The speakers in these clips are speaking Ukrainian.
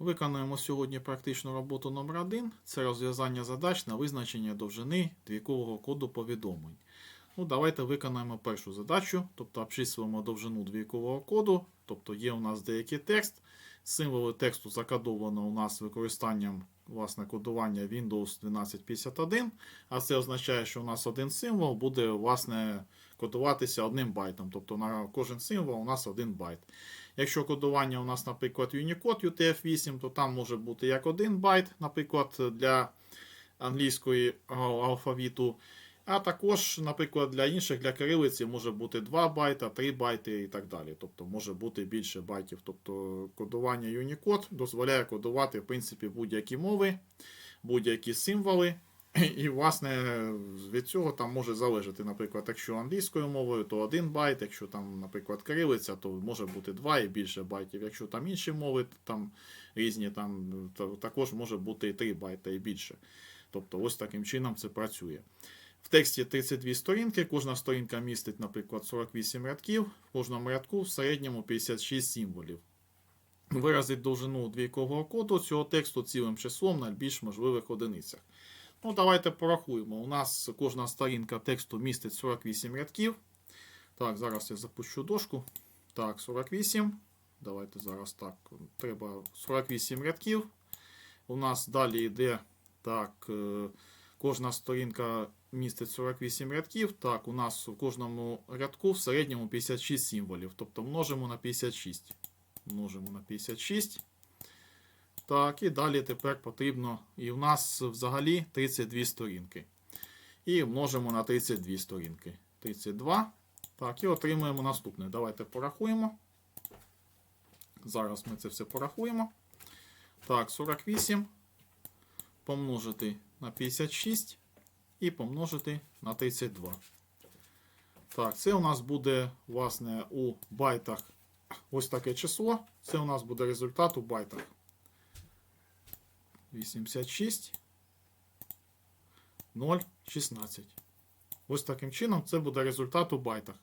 Виконуємо сьогодні практичну роботу номер 1 Це розв'язання задач на визначення довжини двійкового коду повідомлень. Ну, давайте виконаємо першу задачу, тобто обчислюємо довжину двійкового коду. Тобто є у нас деякий текст. Символи тексту закодовано у нас використанням власне, кодування Windows 1251. А це означає, що у нас один символ буде власне, кодуватися одним байтом. Тобто на кожен символ у нас один байт. Якщо кодування у нас, наприклад, Unicode UTF-8, то там може бути як один байт, наприклад, для англійської алфавіту. А також, наприклад, для інших, для кирилиці може бути 2 байта, 3 байти і так далі. Тобто може бути більше байтів. Тобто кодування Unicode дозволяє кодувати в принципі будь-які мови, будь-які символи. І, власне, від цього там може залежати, наприклад, якщо англійською мовою, то 1 байт, якщо там, наприклад, кирилиця, то може бути 2 і більше байтів. Якщо там інші мови там різні, там то також може бути і 3 байта і більше. Тобто, ось таким чином це працює. В тексті 32 сторінки, кожна сторінка містить, наприклад, 48 рядків, в кожному рядку в середньому 56 символів. Виразить довжину двійкового коду цього тексту цілим числом на більш можливих одиницях. Ну, давайте порахуємо. У нас кожна сторінка тексту містить 48 рядків. Так, зараз я запущу дошку. Так, 48. Давайте зараз так. Треба 48 рядків. У нас далі йде так. е, Кожна сторінка містить 48 рядків. Так, у нас у кожному рядку в середньому 56 символів. Тобто множимо на 56. Множимо на 56. Так, і далі тепер потрібно. І в нас взагалі 32 сторінки. І множимо на 32 сторінки. 32. Так, і отримуємо наступне. Давайте порахуємо. Зараз ми це все порахуємо. Так, 48 помножити на 56 і помножити на 32. Так, це у нас буде, власне, у байтах ось таке число. Це у нас буде результат у байтах. 86 0, 16. Ось таким чином це буде результат у байтах.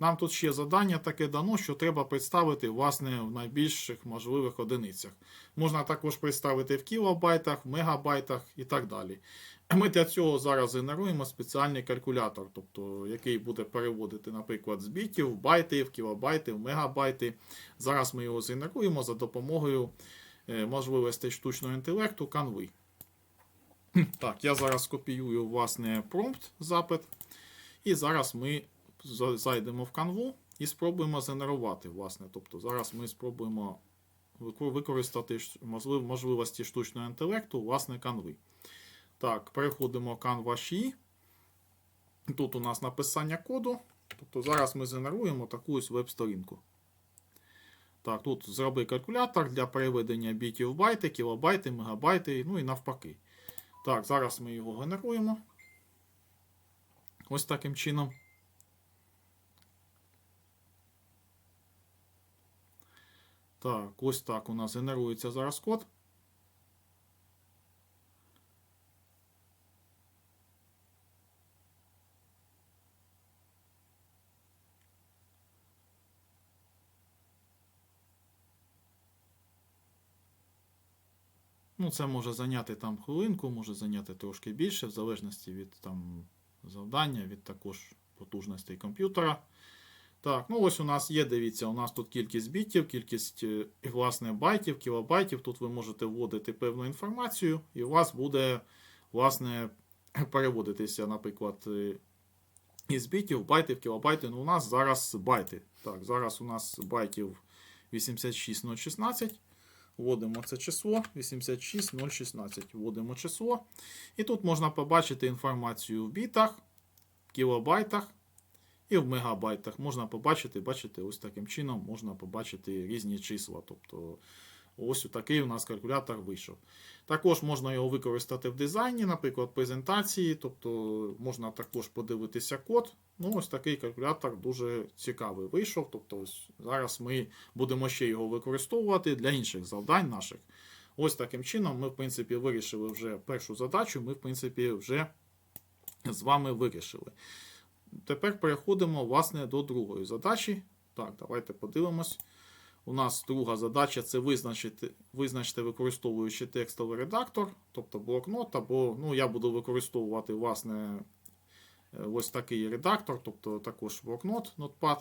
Нам тут ще завдання таке дано, що треба представити власне в найбільших можливих одиницях. Можна також представити в кілобайтах, мегабайтах і так далі. Ми для цього зараз генеруємо спеціальний калькулятор, тобто який буде переводити, наприклад, з бітів в байти, в кілобайти, в мегабайти. Зараз ми його згенеруємо за допомогою можливостей штучного інтелекту Canva. Так, я зараз копіюю власне промпт запит. І зараз ми зайдемо в канву і спробуємо згенерувати. Власне. Тобто зараз ми спробуємо використати можлив- можливості штучного інтелекту власне канви. Так, переходимо Canva SHI. Тут у нас написання коду. Тобто зараз ми згенеруємо таку ось веб-сторінку. Так, тут зроби калькулятор для переведення бітів в байти, кілобайти, мегабайти, ну і навпаки. Так, зараз ми його генеруємо. Ось таким чином. Так, ось так у нас генерується зараз код. Ну, це може зайняти там хвилинку, може зайняти трошки більше, в залежності від там завдання, від також потужностей комп'ютера. Так, ну ось у нас є, дивіться, у нас тут кількість бітів, кількість е, власне байтів, кілобайтів. Тут ви можете вводити певну інформацію, і у вас буде, власне, переводитися, наприклад, е, із бітів, байтів, кілобайти. Ну, у нас зараз байти. Так, зараз у нас байтів 86016. Вводимо це число 86016. Вводимо число. І тут можна побачити інформацію в бітах, кілобайтах і в мегабайтах. Можна побачити, бачите, ось таким чином можна побачити різні числа. Тобто ось такий у нас калькулятор вийшов. Також можна його використати в дизайні, наприклад, презентації. Тобто можна також подивитися код. Ну, ось такий калькулятор дуже цікавий вийшов. Тобто, ось зараз ми будемо ще його використовувати для інших завдань наших. Ось таким чином ми, в принципі, вирішили вже першу задачу. Ми, в принципі, вже з вами вирішили. Тепер переходимо власне до другої задачі. Так, давайте подивимось. У нас друга задача це визначити, визначити використовуючи текстовий редактор, тобто блокнот, або ну, я буду використовувати власне е, ось такий редактор, тобто також блокнот, Notepad++.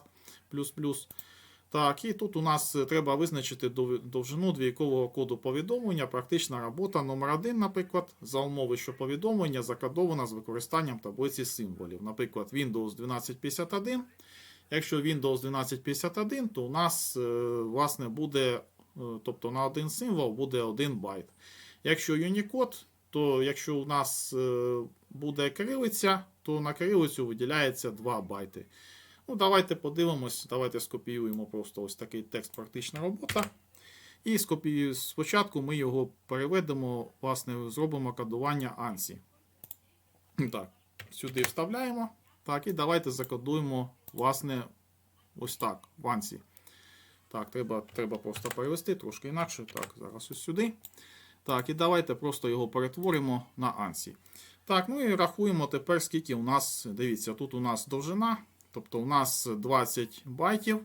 Так, і тут у нас е, треба визначити довжину двійкового коду повідомлення, практична робота номер 1 наприклад, за умови, що повідомлення закодовано з використанням таблиці символів. Наприклад, Windows 1251. Якщо Windows 1251, то у нас е, власне буде, е, тобто на один символ буде 1 байт. Якщо Unicode, то якщо у нас е, буде кирилиця, то на кирилицю виділяється 2 байти. Ну, давайте подивимось, давайте скопіюємо просто ось такий текст практична робота. І скопію... спочатку ми його переведемо, власне, зробимо кодування ANSI. Так, сюди вставляємо. Так, і давайте закодуємо, власне, ось так, в ANSI. Так, треба, треба просто перевести трошки інакше. Так, зараз ось сюди. Так, і давайте просто його перетворимо на ANSI. Так, ну і рахуємо тепер, скільки у нас, дивіться, тут у нас довжина, тобто у нас 20 байтів.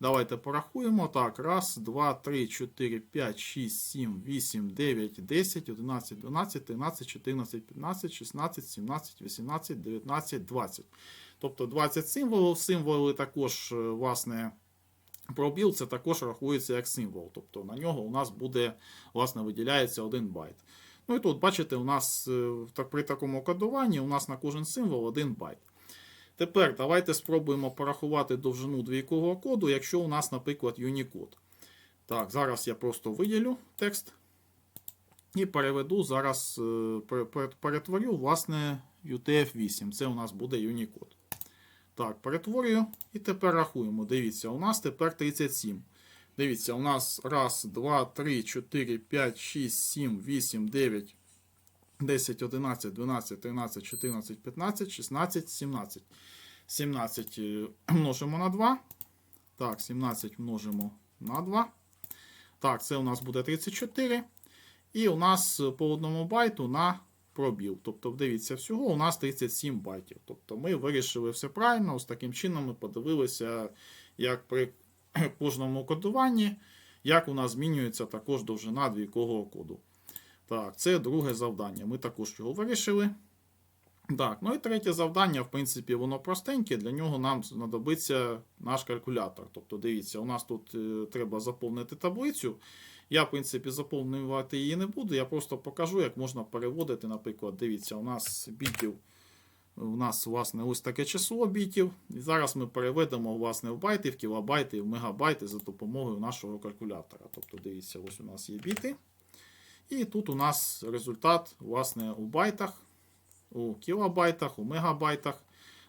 Давайте порахуємо. Так, раз, два, три, чотири, п'ять, шість, сім, вісім, дев'ять, десять, одинадцять, дванадцять, тринадцять, чотирнадцять, п'ятнадцять, шістнадцять, сімнадцять, вісімнадцять, дев'ятнадцять, двадцять. Тобто 20 символів. Символи також, е, власне, пробіл це також рахується як символ. Тобто на нього у нас буде, власне, виділяється 1 байт. Ну і тут, бачите, у нас е, при такому кодуванні у нас на кожен символ 1 байт. Тепер давайте спробуємо порахувати довжину двійкового коду, якщо у нас, наприклад, Unicode. Так, зараз я просто виділю текст і переведу зараз, е, пере- пере- перетворю, власне, UTF-8. Це у нас буде Unicode. Так, перетворюю і тепер рахуємо. Дивіться, у нас тепер 37. Дивіться, у нас 1, 2, 3, 4, 5, 6, 7, 8, 9, 10, 11, 12, 13, 14, 15, 16, 17. 17 е, множимо на 2. Так, 17 множимо на 2. Так, це у нас буде 34. І у нас е, по одному байту на пробіл. Тобто, дивіться, всього у нас 37 байтів. Тобто ми вирішили все правильно. Ось таким чином ми подивилися, як при кожному кодуванні, як у нас змінюється також довжина двійкового коду. Так, це друге завдання. Ми також його вирішили. Так, ну і третє завдання, в принципі, воно простеньке. Для нього нам знадобиться наш калькулятор. Тобто, дивіться, у нас тут е, треба заповнити таблицю. Я, в принципі, заповнювати її не буду. Я просто покажу, як можна переводити. Наприклад, дивіться, у нас бітів. У нас, власне, ось таке число бітів. І зараз ми переведемо власне, в байти, в кілобайти, в мегабайти за допомогою нашого калькулятора. Тобто, дивіться, ось у нас є біти. І тут у нас результат, власне, у байтах, у кілобайтах, у мегабайтах.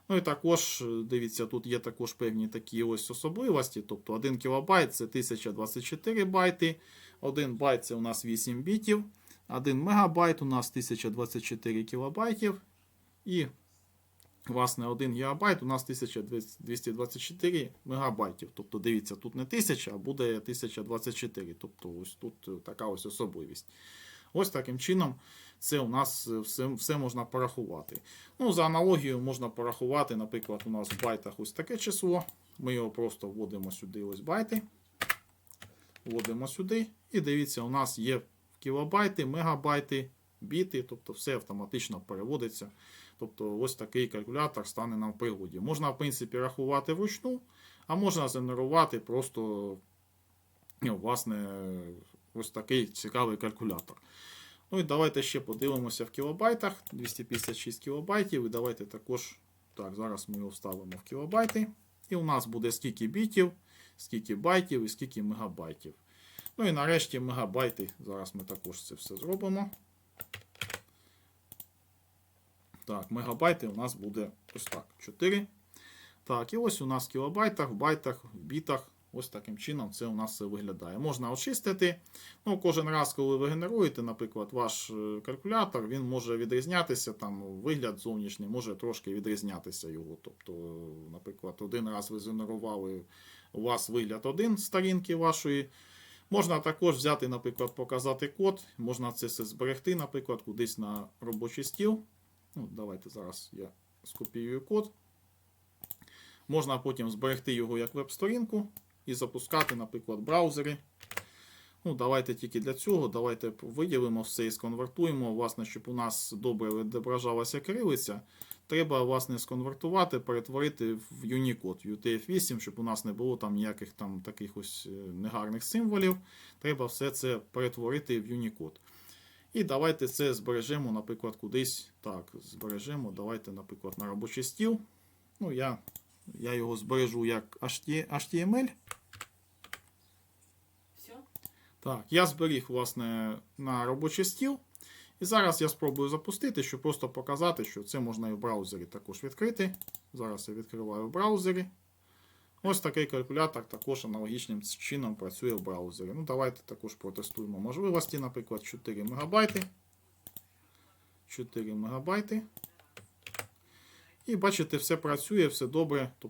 Ну і також, дивіться, тут є також певні такі ось особливості. Тобто 1 кілобайт це 1024 байти, 1 байт це у нас 8 бітів, 1 мегабайт у нас 1024 кілобайтів. І, власне, 1 гігабайт у нас 1224 мегабайтів. Тобто, дивіться, тут не 1000, а буде 1024. Тобто, ось тут е, така ось особливість. Ось таким чином це у нас е, все, все можна порахувати. Ну, за аналогією можна порахувати, наприклад, у нас в байтах ось таке число. Ми його просто вводимо сюди, ось байти. Вводимо сюди. І дивіться, у нас є кілобайти, мегабайти, біти, тобто все автоматично переводиться. Тобто ось такий калькулятор стане нам в пригоді. Можна, в принципі, рахувати вручну, а можна згенерувати просто, ну, власне, ось такий цікавий калькулятор. Ну і давайте ще подивимося в кілобайтах. 256 кілобайтів. І давайте також. Так, зараз ми його вставимо в кілобайти. І у нас буде скільки бітів, скільки байтів і скільки мегабайтів. Ну і нарешті мегабайти. Зараз ми також це все зробимо. Так, мегабайти у нас буде ось так. 4. Так, і ось у нас в кілобайтах, в байтах, в бітах. Ось таким чином це у нас все виглядає. Можна очистити. Ну, Кожен раз, коли ви генеруєте, наприклад, ваш е, калькулятор, він може відрізнятися, там вигляд зовнішній може трошки відрізнятися його. Тобто, наприклад, один раз ви згенерували у вас вигляд один сторінки вашої. Можна також взяти, наприклад, показати код, можна це все зберегти, наприклад, кудись на робочий стіл. Ну, Давайте зараз я скопіюю код. Можна потім зберегти його як веб-сторінку і запускати, наприклад, браузери. Ну, давайте тільки для цього. Давайте виділимо все і сконвертуємо. Власне, щоб у нас добре відображалася кирилиця. Треба, власне, сконвертувати, перетворити в Unicode, UTF-8, щоб у нас не було там ніяких там таких ось е, негарних символів. Треба все це перетворити в Unicode. І давайте це збережемо, наприклад, кудись. Так, збережемо. Давайте, наприклад, на робочий стіл. Ну, я, я його збережу як HTML. Все? Так, я зберіг, власне, на робочий стіл. І зараз я спробую запустити, щоб просто показати, що це можна і в браузері також відкрити. Зараз я відкриваю в браузері. Ось такий калькулятор також аналогічним чином працює в браузері. Ну, давайте також протестуємо можливості, наприклад, 4 МБ. 4 МБ. І бачите, все працює, все добре. Тобто